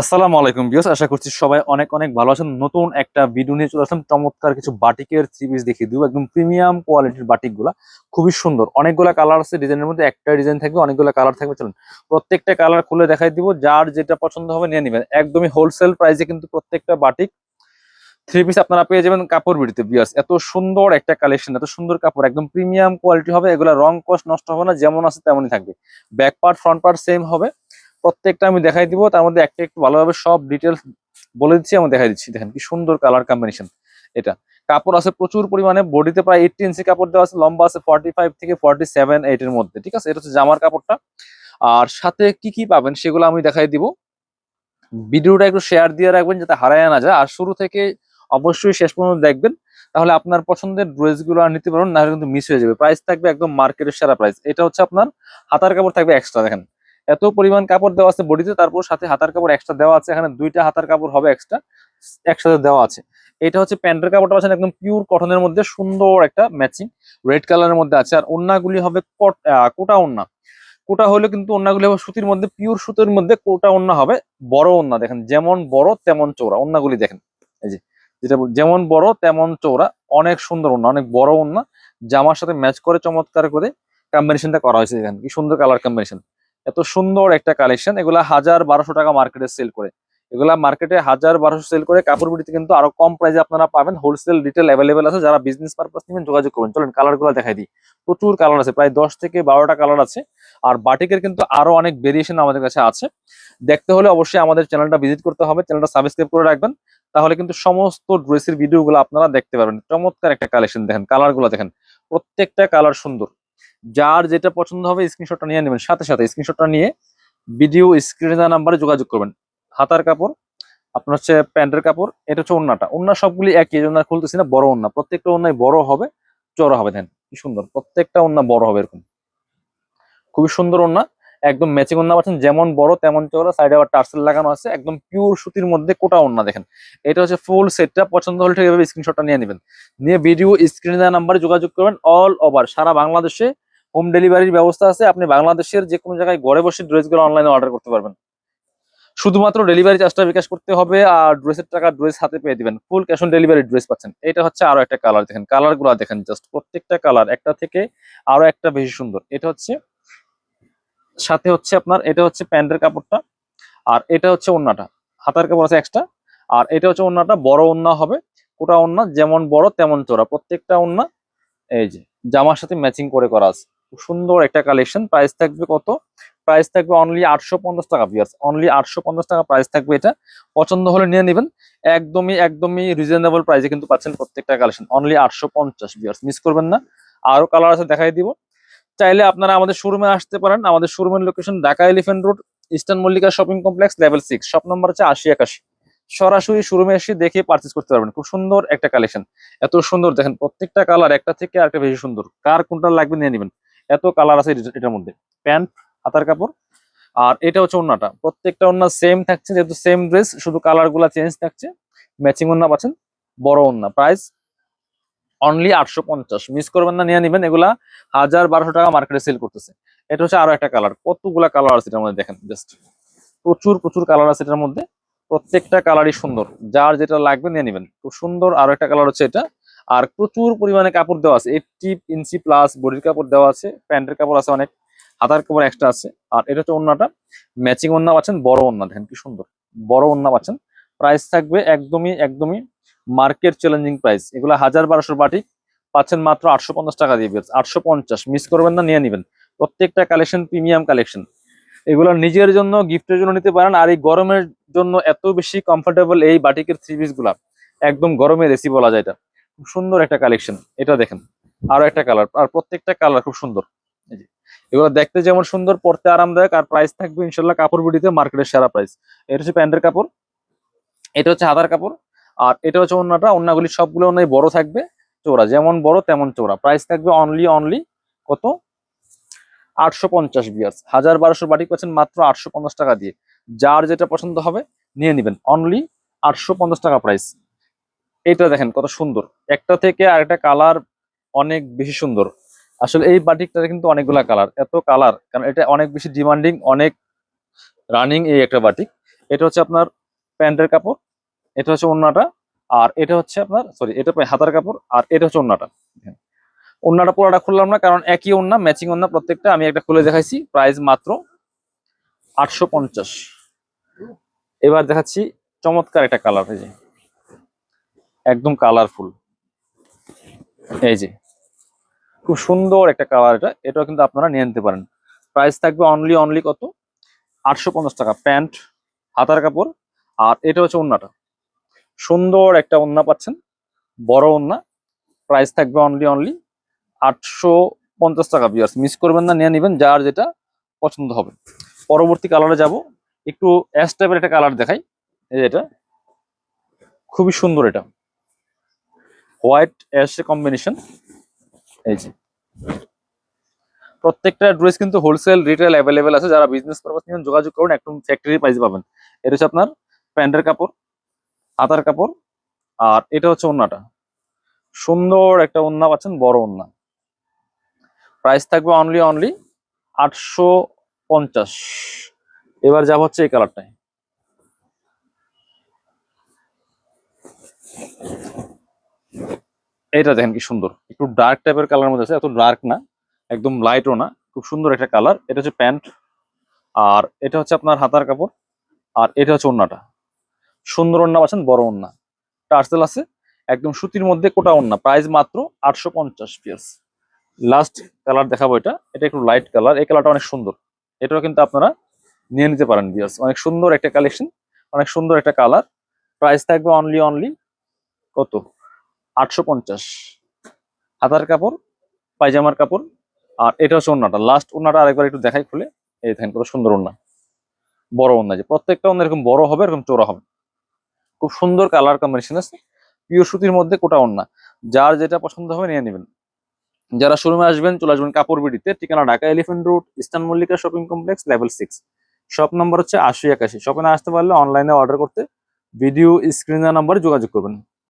আসসালামু আলাইকুম বিয়স আশা করছি সবাই অনেক অনেক ভালো আছেন। নতুন একটা ভিডিও নিয়ে চলে আসলাম। চমৎকার কিছু বাটিকের থ্রি পিস দেখিয়ে দিব। একদম প্রিমিয়াম কোয়ালিটির বাটিকগুলা খুবই সুন্দর। অনেকগুলা কালার আছে ডিজাইনের মধ্যে। একটা ডিজাইন থাকবে, অনেকগুলো কালার থাকবে। চলুন, প্রত্যেকটা কালার খুলে দেখাই দিব। যার যেটা পছন্দ হবে নিয়ে নেবেন। একদমই হোলসেল প্রাইসে কিন্তু প্রত্যেকটা বাটিক থ্রি পিস আপনারা পেয়ে যাবেন কাপড় বিড়িতে। বিয়াস এত সুন্দর একটা কালেকশন এত সুন্দর কাপড়। একদম প্রিমিয়াম কোয়ালিটি হবে। এগুলা রং কস্ট নষ্ট হবে না। যেমন আছে তেমনই থাকবে। Back part front part same হবে। প্রত্যেকটা আমি দেখাই দিব, তার মধ্যে একটা একটু ভালোভাবে সব ডিটেলস বলে দিচ্ছি, আমি দেখাই দিচ্ছি। দেখেন কি সুন্দর কালার কম্বিনেশন এটা। কাপড় আছে প্রচুর পরিমাণে, বডিতে প্রায় এইটটি ইঞ্চি কাপড় দেওয়া আছে, লম্বা আছে ফর্টি ফাইভ থেকে ফর্টি সেভেন এইটের মধ্যে, ঠিক আছে? এটা হচ্ছে জামার কাপড়টা। আর সাথে কি কি পাবেন সেগুলো আমি দেখাই দিব। ভিডিওটা একটু শেয়ার দিয়ে রাখবেন যাতে হারায় না যায়। আর শুরু থেকে অবশ্যই শেষ পর্যন্ত দেখবেন। তাহলে আপনার পছন্দের ড্রেসগুলো আর নিতে পারবেন নাহলে কিন্তু মিস হয়ে যাবে। প্রাইস থাকবে একদম মার্কেটের সেরা প্রাইস এটা হচ্ছে আপনার হাতার কাপড় থাকবে এক্সট্রা দেখেন। এত পরিমাণ কাপড় দেওয়া আছে বডিতে তারপর সাথে হাতার কাপড় এক্সট্রা দেওয়া আছে। এখানে দুইটা হাতার কাপড় হবে এক্সট্রা একসাথে দেওয়া আছে। এটা হচ্ছে প্যান্টের কাপড়টা পাচ্ছেন একদম পিওর কটনের মধ্যে, সুন্দর একটা ম্যাচিং রেড কালারের মধ্যে আছে। আর ওন্নাগুলি হবে কট- ওন্না কোটা হলে কিন্তু ওন্নাগুলি হবে সুতির মধ্যে পিওর সুতির মধ্যে কোটা ওন্না হবে, বড় ওন্না দেখেন, যেমন বড় তেমন চৌড়া ওন্নাগুলি দেখেন, এই যে, যেটা যেমন বড় তেমন চৌড়া অনেক সুন্দর ওন্না অনেক বড় ওন্না জামার সাথে ম্যাচ করে চমৎকার করে কম্বিনেশনটা করা হয়েছে দেখেন কি সুন্দর কালার কম্বিনেশন এত সুন্দর একটা কালেকশন এগুলা হাজার বারোশো টাকা মার্কেটে সেল করে। এগুলা মার্কেটে হাজার বারোশো সেল করে, কাপড় বিটিতে কিন্তু আরও কম প্রাইসে আপনারা পাবেন। হোলসেল রিটেল অ্যাভেলেবেল আছে। যারা বিজনেস পারপাস নেবেন, যোগাযোগ করবেন। চলেন কালারগুলো দেখাই দিই। প্রচুর কালার আছে। প্রায় দশ থেকে বারোটা কালার আছে। আর বাটিকের কিন্তু আরও অনেক ভেরিয়েশন আমাদের কাছে আছে। দেখতে হলে অবশ্যই আমাদের চ্যানেলটা ভিজিট করতে হবে। চ্যানেলটা সাবস্ক্রাইব করে রাখবেন। তাহলে কিন্তু সমস্ত ড্রেসের ভিডিওগুলো আপনারা দেখতে পারবেন। চমৎকার একটা কালেকশন দেখেন। কালারগুলো দেখেন। প্রত্যেকটা কালার সুন্দর। যার যেটা পছন্দ হবে স্ক্রিনশটটা নিয়ে নেবেন। সাথে সাথে স্ক্রিনশটটা নিয়ে ভিডিও স্ক্রিনে নাম্বারে যোগাযোগ করবেন। হাতার কাপড়, আপনার হচ্ছে প্যান্টের কাপড়, এটা হচ্ছে ওন্নাটা। ওন্না সবগুলি একই জন্য খুলতেছি না, বড় ওন্না। প্রত্যেকটা ওন্নাই বড় হবে চড়া হবে। দেন কি সুন্দর। প্রত্যেকটা ওন্না বড় হবে এরকম। খুবই সুন্দর ওন্না, একদম ম্যাচিং ওন্না পাচ্ছেন। যেমন বড়, তেমন চওড়া। সাইডে আবার টার্সেল লাগানো আছে। একদম পিওর সুতির মধ্যে কোটা ওন্না, দেখেন। এটা হচ্ছে ফুল সেটটা পছন্দ হলে ঠিক এভাবে স্ক্রিনশটটা নিয়ে নেবেন। নিয়ে ভিডিও স্ক্রিনে দেওয়া নাম্বারে যোগাযোগ করবেন অল ওভার সারা বাংলাদেশে। হোম ডেলিভারির ব্যবস্থা আছে। আপনি বাংলাদেশের যে কোনো জায়গায় ঘরে বসে ড্রেসগুলো অনলাইনে অর্ডার করতে পারবেন। শুধুমাত্র ডেলিভারি চার্জটা বিকাশ করতে হবে আর ড্রেসের টাকা ড্রেস হাতে পেয়ে দিবেন। Full cash on delivery dress পাচ্ছেন। এটা হচ্ছে আরও একটা কালার দেখেন। কালারগুলো দেখেন জাস্ট প্রত্যেকটা কালার একটা থেকে আরও একটা বেশি সুন্দর। এটা হচ্ছে, সাথে হচ্ছে আপনার, এটা হচ্ছে প্যান্টের কাপড়টা আর এটা হচ্ছে ওন্নাটা। হাতার কাপড় আছে এক্সট্রা আর এটা হচ্ছে ওন্নাটা। বড় ওন্না হবে। কোটা ওন্না যেমন বড় তেমন চোরা প্রত্যেকটা ওন্না, এই যে, জামার সাথে ম্যাচিং করে করা আছে। সুন্দর একটা কালেকশন প্রাইস থাকবে কত? প্রাইস থাকবে অনলি আটশো পঞ্চাশ টাকা বিয়ার্স অনলি আটশো পঞ্চাশ টাকা প্রাইস থাকবে এটা। পছন্দ হলে নিয়ে নেবেন। একদমই একদমই রিজনেবল প্রাইসে কিন্তু পাচ্ছেন প্রত্যেকটা কালেকশন অনলি আটশো পঞ্চাশ বিয়ার্স মিস করবেন না। আরও কালার আছে দেখাই দিব। চাইলে আপনারা আমাদের শোরুমে আসতে পারেন। আমাদের শোরুমের location Dhaka Elephant Road Eastern Mallika shopping complex level six shop number হচ্ছে আশি একাশি। সরাসরি শোরুমে এসে দেখে পারচেস করতে পারবেন। খুব সুন্দর একটা কালেকশন এত সুন্দর, দেখেন প্রত্যেকটা কালার একটা থেকে আরেকটা বেশি সুন্দর। কার কোনটা লাগবে নিয়ে নেবেন। এত কালার আছে এটার- মধ্যে। প্যান্ট, হাতার কাপড়, আর এটা হচ্ছে ওন্নাটা। প্রত্যেকটা ওন্না সেম থাকছে, যেহেতু সেম ড্রেস শুধু কালারগুলা চেঞ্জ থাকছে। ম্যাচিং ওন্না পাচ্ছেন, বড় ওন্না। প্রাইস অনলি আটশো পঞ্চাশ। মিস করবেন না, নিয়ে নেবেন। এগুলা হাজার বারোশো টাকা মার্কেটে সেল করতেছে। এটা হচ্ছে আরও একটা কালার কতগুলা কালার আছে এটার মধ্যে দেখেন জাস্ট প্রচুর প্রচুর কালার আছে এটার মধ্যে। প্রত্যেকটা কালারই সুন্দর। যার যেটা লাগবে নিয়ে নেবেন। খুব সুন্দর আরও একটা কালার হচ্ছে এটা। আর প্রচুর পরিমাণে কাপড় দেওয়া আছে। এইটটি ইঞ্চি প্লাস বডির কাপড় দেওয়া আছে, প্যান্টের কাপড় আছে অনেক, হাতার কাপড় এক্সট্রা আছে। আর এটা হচ্ছে ওন্নাটা ম্যাচিং ওন্না পাচ্ছেন, বড় ওন্না দেখেন কি সুন্দর, বড় ওন্না পাচ্ছেন। প্রাইস থাকবে একদমই একদমই মার্কেট চ্যালেঞ্জিং প্রাইস এগুলো হাজার বারোশো বাটি পাচ্ছেন মাত্র আটশো পঞ্চাশ টাকা দিয়ে আটশো পঞ্চাশ মিস করবেন না, নিয়ে নেবেন। প্রত্যেকটা কালেকশন প্রিমিয়াম কালেকশন এগুলো নিজের জন্য গিফটের জন্য নিতে পারেন। আর এই গরমের জন্য এত বেশি কমফোর্টেবল এই বাটিকের থ্রি পিসগুলা। একদম গরমের এসি বলা যায় এটা। খুব সুন্দর একটা কালেকশন এটা দেখেন, আরও একটা কালার আর প্রত্যেকটা কালার খুব সুন্দর। এগুলো দেখতে যেমন সুন্দর, পড়তে আরামদায়ক, আর প্রাইস থাকবে ইনশাল্লাহ কাপড় বিডিতে মার্কেটের সেরা প্রাইস এটা হচ্ছে প্যান্টের কাপড়, এটা হচ্ছে হাতার কাপড়, আর এটা হচ্ছে অন্যটা অন্যগুলি সবগুলো অন্য বড় থাকবে চোরা, যেমন বড় তেমন চোরা। প্রাইস থাকবে অনলি অনলি কত? আটশো পঞ্চাশ বিয়ার্স হাজার বারোশো বাটি পাচ্ছেন মাত্র আটশো পঞ্চাশ টাকা দিয়ে। যার যেটা পছন্দ হবে, নিয়ে নেবেন। অনলি আটশো পঞ্চাশ টাকা প্রাইস এইটা দেখেন কত সুন্দর। একটা থেকে আরেকটা কালার অনেক বেশি সুন্দর। আসলে এই বাটিকটাতে কিন্তু অনেকগুলা কালার। এত কালার, কারণ এটা অনেক বেশি ডিমান্ডিং অনেক রানিং এই একটা বাটিক। এটা হচ্ছে আপনার প্যান্টের কাপড়, এটা হচ্ছে ওন্নাটা, আর এটা হচ্ছে আপনার সরি এটা হাতার কাপড়, আর এটা হচ্ছে ওন্নাটা। ওন্নাটা পুরোটা খুললাম না, কারণ একই ওন্না ম্যাচিং ওন্না প্রত্যেকটা আমি একটা খুলে দেখাইছি প্রাইস মাত্র আটশো পঞ্চাশ। এবার দেখাচ্ছি চমৎকার একটা কালার যে। একদম কালারফুল এই যে, খুব সুন্দর একটা কালার এটা। এটাও কিন্তু আপনারা নিয়ে নিতে পারেন। প্রাইস থাকবে অনলি অনলি কত? আটশো পঞ্চাশ টাকা। প্যান্ট হাতার কাপড়, আর এটা হচ্ছে ওন্নাটা। সুন্দর একটা ওন্না পাচ্ছেন। বড় ওন্না। প্রাইস থাকবে অনলি অনলি আটশো পঞ্চাশ টাকা বিয়ার্স মিস করবেন না, নিয়ে নেবেন। যার যেটা পছন্দ হবে। পরবর্তী কালারে যাব। একটু অ্যাশ টাইপের একটা কালার দেখাই। এই যে এটা। খুবই সুন্দর এটা। হোয়াইট অ্যাশ কম্বিনেশন এই যে। প্রত্যেকটা ড্রেস কিন্তু হোলসেল রিটেল অ্যাভেলেবেল আছে। যারা বিজনেস পারপাস নিয়ে যোগাযোগ করুন, একদম ফ্যাক্টরি প্রাইস পাবেন। এটা হচ্ছে আপনার প্যান্টের কাপড়, হাতার কাপড়, আর এটা হচ্ছে ওন্নাটা। সুন্দর একটা ওন্না পাচ্ছেন, বড় ওন্না। প্রাইস থাকবে অনলি অনলি আটশো পঞ্চাশ। এবার যাব হচ্ছে এই কালারটায় এটা দেখেন কি সুন্দর। একটু ডার্ক টাইপের কালার মধ্যে আছে, এত ডার্ক না, একদম লাইটও না, খুব সুন্দর একটা কালার এটা হচ্ছে প্যান্ট, আর এটা হচ্ছে আপনার হাতার কাপড়, আর এটা হচ্ছে ওন্নাটা। সুন্দর ওন্না পাচ্ছেন, বড় ওন্না। টার্সেল আছে, একদম সুতির মধ্যে কোটা ওন্না প্রাইস মাত্র আটশো পঞ্চাশ পিএস লাস্ট কালার দেখাবো এটা এটা একটু লাইট কালার এই কালারটা অনেক সুন্দর। এটাও কিন্তু আপনারা নিয়ে নিতে পারেন বিয়াস অনেক সুন্দর একটা কালেকশন অনেক সুন্দর একটা কালার প্রাইস থাকবে অনলি অনলি কত? আটশো পঞ্চাশ। হাতার কাপড়, পায়জামার কাপড়, আর এটা হচ্ছে ওন্নাটা। লাস্ট ওন্নাটা আরেকবার একটু দেখাই খুলে। এই দেখেন কত সুন্দর ওন্না। বড় ওন্না যে প্রত্যেকটা ওন্না এরকম বড় হবে, এরকম চোরা হবে। খুব সুন্দর কালার কম্বিনেশন আছে। পিওর সুতির মধ্যে কোটা ওন্না। যার যেটা পছন্দ হবে নিয়ে নেবেন। যারা শোরুমে আসবেন, চলে আসবেন কাপড় বিডিতে। ঠিকানা Dhaka Elephant Road Eastern Mallika shopping complex level six shop number হচ্ছে আশি একাশি। শপে আসতে পারলে অনলাইনে অর্ডার করতে ভিডিও স্ক্রিনের নাম্বারে যোগাযোগ করবেন।